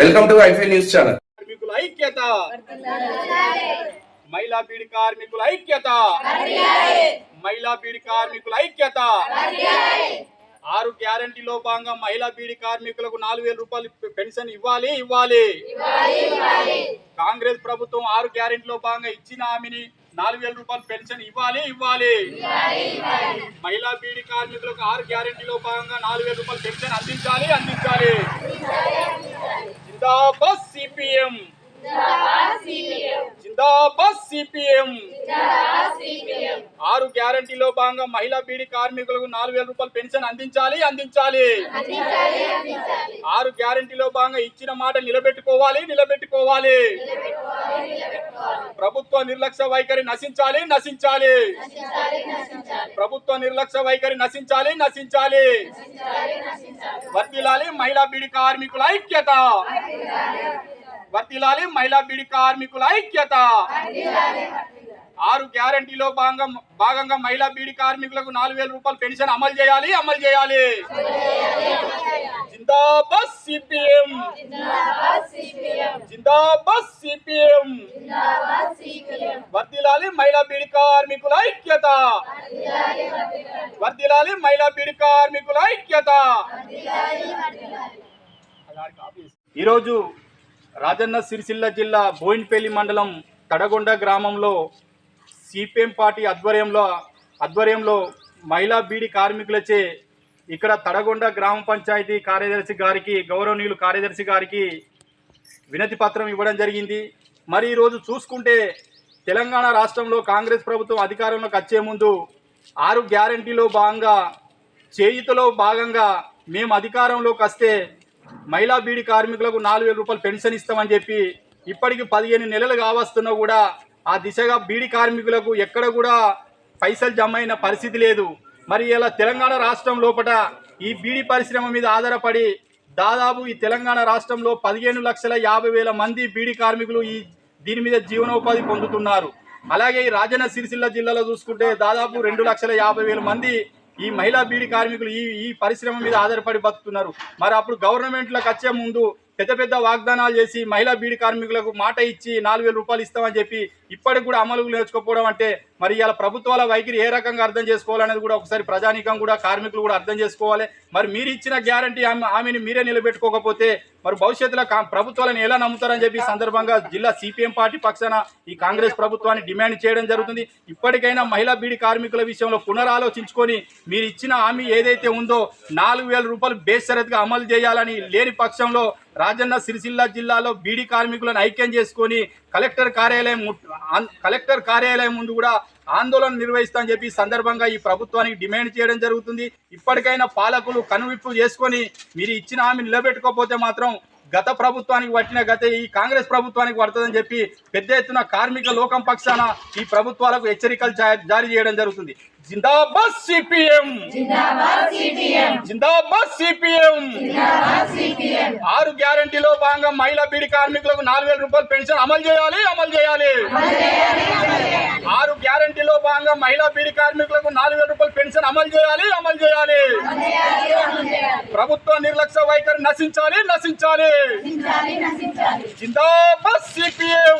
Welcome to IFY news channel కార్మికుల ఐక్యత. మహిళా బీడి కార్మికుల ఐక్యత. మహిళా బీడి కార్మికుల ఐక్యత. ఆరు గ్యారంటీలో భాగంగా మహిళా బీడి కార్మికులకు నాలుగు వేల రూపాయలు పెన్షన్ ఇవ్వాలి ఇవ్వాలి. కాంగ్రెస్ ప్రభుత్వం ఆరు గ్యారెంటీలో భాగంగా ఇచ్చిన హామీని నాలుగు వేల రూపాయలు పెన్షన్ ఇవ్వాలి ఇవ్వాలి. మహిళా బీడి కార్మికులకు ఆరు గ్యారెంటీలో భాగంగా నాలుగు వేల రూపాయలు పెన్షన్ అందించాలి అందించాలి. సిపిఎం. జిందాబాద్ సిపిఎం. ఆరు గ్యారంటీలో భాగంగా మహిళా బీడీ కార్మికులకు నాలుగు వేల రూపాయలు పెన్షన్ అందించాలి అందించాలి. ఆరు గ్యారంటీలో భాగంగా ఇచ్చిన మాట నిలబెట్టుకోవాలి నిలబెట్టుకోవాలి. ప్రభుత్వ నిర్లక్ష్య వైఖరి నశించాలి నశించాలి. ప్రభుత్వ నిర్లక్ష్య వైఖరి నశించాలి నశించాలి. వర్తిల్లాలి మహిళా బీడీ కార్మికుల ఐక్యత. వర్తిల్లాలి. మహిళా బీడీ కార్మికుల ఐక్యత. ఆరు గ్యారంటీలో భాగంగా భాగంగా మహిళా బీడీ కార్మికులకు నాలుగు వేల రూపాయలు పెన్షన్ అమలు చేయాలి అమలు చేయాలి. జిందాబాద్ సిపిఎం. జిందాబాద్ సిపిఎం. వర్దిలాలి మహిళా బీడీ కార్మికుల ఐక్యత. వర్దిలాలి మహిళా బీడీ కార్మికుల ఐక్యత. ఈరోజు రాజన్న సిరిసిల్ల జిల్లా బోయిన్పల్లి మండలం తడగొండ గ్రామంలో సిపిఎం పార్టీ ఆధ్వర్యంలో ఆధ్వర్యంలో మహిళా బీడి కార్మికులచే ఇక్కడ తడగొండ గ్రామ పంచాయతీ కార్యదర్శి గారికి గౌరవనీయులు కార్యదర్శి గారికి వినతి పత్రం ఇవ్వడం జరిగింది. మరి ఈరోజు చూసుకుంటే తెలంగాణ రాష్ట్రంలో కాంగ్రెస్ ప్రభుత్వం అధికారంలోకి వచ్చే ముందు ఆరు గ్యారంటీలో భాగంగా చేయుతలో భాగంగా మేము అధికారంలోకి వస్తే మహిళా బీడీ కార్మికులకు నాలుగు వేల రూపాయలు పెన్షన్ ఇస్తామని చెప్పి ఇప్పటికి పదిహేను నెలలు కావస్తున్నా కూడా ఆ దిశగా బీడీ కార్మికులకు ఎక్కడ కూడా పైసలు జమ అయిన పరిస్థితి లేదు. మరి ఇలా తెలంగాణ రాష్ట్రం లోపల ఈ బీడీ పరిశ్రమ మీద ఆధారపడి దాదాపు ఈ తెలంగాణ రాష్ట్రంలో పదిహేను లక్షల యాభై వేల మంది బీడీ కార్మికులు ఈ దీని మీద జీవనోపాధి పొందుతున్నారు. అలాగే ఈ రాజన్న సిరిసిల్ల జిల్లాలో చూసుకుంటే దాదాపు రెండు లక్షల యాభై వేల మంది ఈ మహిళా బీడి కార్మికులు ఈ ఈ పరిశ్రమ మీద ఆధారపడి బతుకుతున్నారు. మరి అప్పుడు గవర్నమెంట్లకు వచ్చే ముందు పెద్ద పెద్ద వాగ్దానాలు చేసి మహిళా బీడి కార్మికులకు మాట ఇచ్చి నాలుగు వేల రూపాయలు ఇస్తామని చెప్పి ఇప్పటికి కూడా అమలు నేర్చుకోకపోవడం అంటే మరి ఇలా ప్రభుత్వాల వైఖరి ఏ రకంగా అర్థం చేసుకోవాలనేది కూడా ఒకసారి ప్రజానీకం కూడా కార్మికులు కూడా అర్థం చేసుకోవాలి. మరి మీరు ఇచ్చిన గ్యారంటీ ఆమెని మీరే నిలబెట్టుకోకపోతే మరి భవిష్యత్తులో కా- ప్రభుత్వాలను ఎలా నమ్ముతారని చెప్పి సందర్భంగా జిల్లా సిపిఎం పార్టీ పక్షాన ఈ కాంగ్రెస్ ప్రభుత్వాన్ని డిమాండ్ చేయడం జరుగుతుంది. ఇప్పటికైనా మహిళా బీడి కార్మికుల విషయంలో పునరాలోచించుకొని మీరు ఇచ్చిన హామీ ఏదైతే ఉందో నాలుగు వేల రూపాయలు బేషరతుగా అమలు చేయాలని లేని పక్షంలో రాజన్న సిరిసిల్ల జిల్లాలో బీడీ కార్మికులను ఐక్యం చేసుకొని కలెక్టర్ కార్యాలయం కలెక్టర్ కార్యాలయం ముందు కూడా ఆందోళన నిర్వహిస్తా అని చెప్పి ఈ సందర్భంగా ఈ ప్రభుత్వానికి డిమాండ్ చేయడం జరుగుతుంది. ఇప్పటికైనా పాలకులు కనువిప్పు చేసుకొని మీరు ఇచ్చిన హామీ నిలబెట్టుకోకపోతే మాత్రం గత ప్రభుత్వానికి పట్టిన గత ఈ కాంగ్రెస్ ప్రభుత్వానికి పడుతుందని చెప్పి పెద్ద ఎత్తున కార్మిక లోకం పక్షాన ఈ ప్రభుత్వాలకు హెచ్చరికలు జారీ చేయడం జరుగుతుంది. జిందాబాద్ సిపిఎం! జిందాబాద్ సిపిఎం! ఆరు గ్యారంటీలో భాగంగా మహిళా బీడీ కార్మికులకు నాలుగు వేల రూపాయలు పెన్షన్ అమలు చేయాలి అమలు చేయాలి. ఆరు గ్యారంటీలో భాగంగా మహిళా బీడీ కార్మికులకు నాలుగు వేల రూపాయలు పెన్షన్ అమలు చేయాలి అమలు చేయాలి. ప్రభుత్వ నిర్లక్ష్య వైఖరి నశించాలి నశించాలి. జిందాబాద్ సిపిఎం.